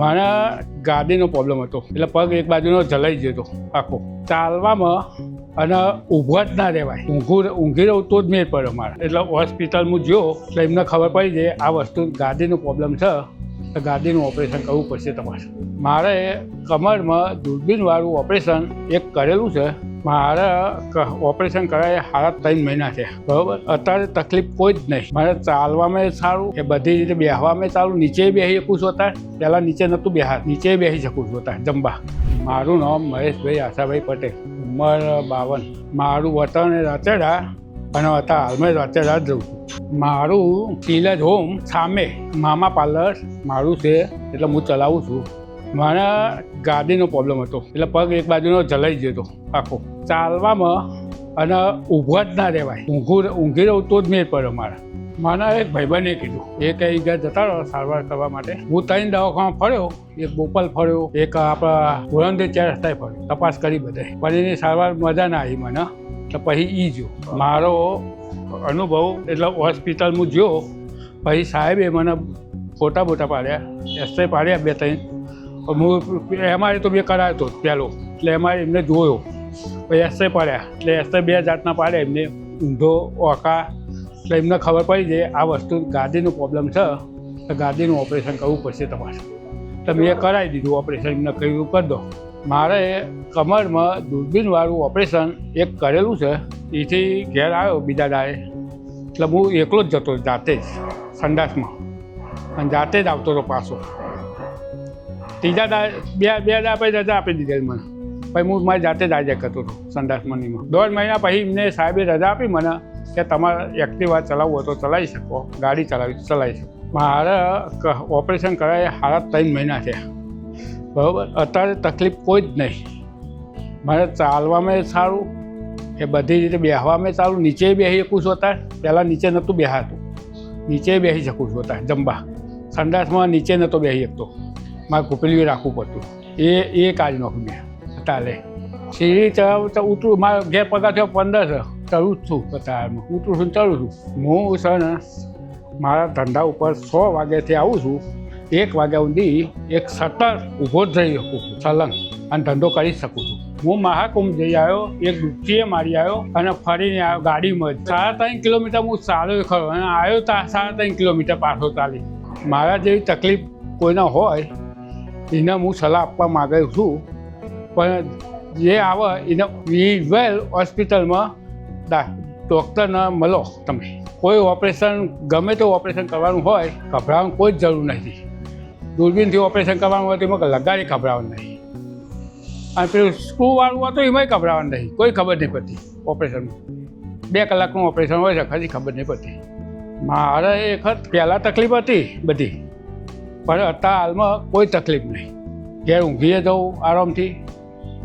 મને ગાદીનો પ્રોબ્લેમ હતો. એટલે પગ એક બાજુનો જલાઈ હતો, આખો. ચાલવામાં અને ઊભો જ ના રહેવાય. ઊંઘું ઊંઘી રહું તો જ મેળ પડ્યો મારે. એટલે હોસ્પિટલમાં ગયો, એટલે એમને ખબર પડી જાય આ વસ્તુ ગાદીનો પ્રોબ્લેમ છે. ગાદીનું ઓપરેશન કરવું પડશે તમારે. મારે કમરમાં દૂરબીનવાળું ઓપરેશન એક કરેલું છે. મારે ઓપરેશન કરાય સાડા ત્રણ મહિના છે બરાબર? અત્યારે તકલીફ કોઈ જ નહીં. મારે ચાલવામાં સારું કે બધી રીતે બેસવામાં સારું નીચે બેસી શકું છું અત્યારે. પહેલાં નીચે નહોતું બેહા, નીચે બેસી શકું છું અત્યારે, જમવા. મારું નામ મહેશભાઈ આશાભાઈ પટેલ, ઉંમર બાવન. મારું વતન એ રાચેડા અને અત્યારે હાલમાં રાચેડા રાત જઉં છું. મારું શીલજ હોમ સામે, મામા પાર્લર મારું છે, એટલે હું ચલાવું છું. મને ગાદીનો પ્રોબ્લેમ હતો. એટલે પગ એક બાજુનો જલાઈ જતો હતો, આખો. ચાલવામાં અને ઊભા જ ના રહેવાય. ઊંઘું ઊંઘી રહું તો જ મેં પડ્યો મારે મને એક ભાઈબંધે કીધું, એ કઈ ગયા જતા રહો સારવાર કરવા માટે. હું ત્રણ દવાખાના ફર્યો, એક બોપલ ફર્યો, એક આપણા ભોરંદે ચાર રસ્તાએ ફર્યો. તપાસ કરી બધે. પણ એની સારવાર મજા ના આવી મને. તો પછી એ જો મારો અનુભવ એટલે હોસ્પિટલ હું ગયો પછી સાહેબે મને ફોટા બોટા પાડ્યા એસઆઈ પાડ્યા બે ત્રણ. હું એમઆરઆઈ તો બે કરાયો હતો પહેલો. એટલે એમાં એમને જોયો. પછી એસઆઈ પાડ્યા. એટલે એસઆઈ બે જાતના પાડ્યા. એમને ઊંધો ઓકા એટલે એમને ખબર પડી જાય આ વસ્તુ ગાદીનું પ્રોબ્લેમ છે. તો ગાદીનું ઓપરેશન કરવું પડશે તમારે. તો મેં કરાવી દીધું ઓપરેશન એમને કહ્યું, કરી દો. મારે કમરમાં દૂરબીનવાળું ઓપરેશન એક કરેલું છે, એથી ઘેર આવ્યો બીજા દાડે એટલે હું એકલો જ જતો જાતે જ, સંડાસમાં. અને જાતે જ આવતો હતો પાછો. ત્રીજા દા બે બે દા પછી રજા આપી દીધેલી મને. પછી હું મારી જાતે જ આજે કરતો હતો સંડાસમાં દોઢ મહિના પછી એમને સાહેબે રજા આપી મને કે તમારે એક્ટિવા ચલાવવું હોય તો ચલાવી શકો, ગાડી ચલાવી ચલાવી શકો. મારે ઓપરેશન કરાય સાડા ત્રણ મહિના છે બરાબર? અત્યારે તકલીફ કોઈ જ નહીં. મારે ચાલવામાં સારું, એ બધી રીતે બેસવામાં સારું. નીચે બેસી શકું છું અત્યારે. પહેલાં નીચે નહોતું બેહાતું. નીચે બેસી શકું છું અત્યારે, જમવા. સંડાસમાં નીચે નહોતો બેસી શકતો. મારે કુપેલી રાખવું પડતું. એ એ કાજ નહોતું મેં અત્યારે. સીડી ચડાવ ઉતરું. મારો ઘેર પગાર થયો પંદર છે ચડું જ છું અત્યારમાં. ઉતરું છું ચડું છું. હું છે મારા ધંધા ઉપર સો વાગ્યાથી આવું છું. એક વાગ્યા સુધી એક સતત ઊભો રહી શકું સલંગ અને ધંધો કરી શકું છું. હું મહાકુંભ જઈ આવ્યો, એક ડૂબકીએ મારી આવ્યો અને ફરીને આવ્યો ગાડીમાં જ સાડા ત્રણ કિલોમીટર હું ચાલ્યો ખરો અને આવ્યો તા સાડા ત્રણ કિલોમીટર પાછો ચાલી. મારા જેવી તકલીફ કોઈના હોય, એને હું સલાહ આપવા માગું છું. પણ જે આવે એને વેલ હોસ્પિટલમાં ડૉક્ટરને મળો તમે. કોઈ ઓપરેશન, ગમે તે ઓપરેશન કરવાનું હોય, ગભરાવાની કોઈ જ જરૂર નથી. દૂરબીનથી ઓપરેશન કરવાનું હોય એમાં લગાડી ગભરાવાનું નહીં. અને પેલું સ્ક્રૂવાળું હતું એમાંય ખભરાવાનું નહીં. કોઈ ખબર નહીં પડતી ઓપરેશનમાં બે કલાકનું ઓપરેશન હોય છે ખાલી ખબર નહીં પડતી. મારે એ વખત પહેલાં તકલીફ હતી બધી. પણ અત્યારે હાલમાં કોઈ તકલીફ નહીં. ઘેર ઊંઘીએ જવું આરામથી.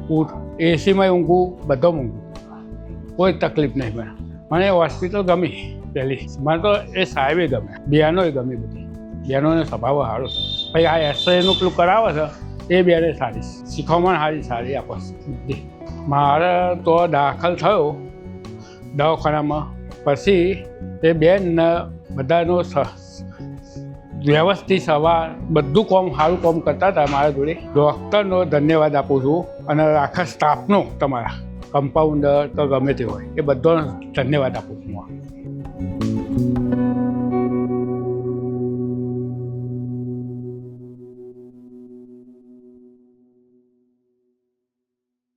ઉઠ, એસીમાં ઊંઘું, બધો ઊંઘું. કોઈ તકલીફ નહીં મને. મને હોસ્પિટલ ગમી પહેલી. મને તો એ સાહેબે ગમે. બહેનોય ગમી બધી. બહેનોનો સ્વભાવ સારો છે. પછી આ એક્સરેનું પેલું કરાવે છે, એ બેને સારી. શીખવણ સારી સારી આપે છે મારે તો દાખલ થયો દવાખાનામાં. પછી એ બેનને બધાનો વ્યવસ્થિત સવાર બધું કોમ, સારું કોમ કરતા હતા મારા જોડે. ડૉક્ટરનો ધન્યવાદ આપું છું અને આખા સ્ટાફનો તમારા. કમ્પાઉન્ડર તો ગમે તે હોય, એ બધાનો ધન્યવાદ આપું છું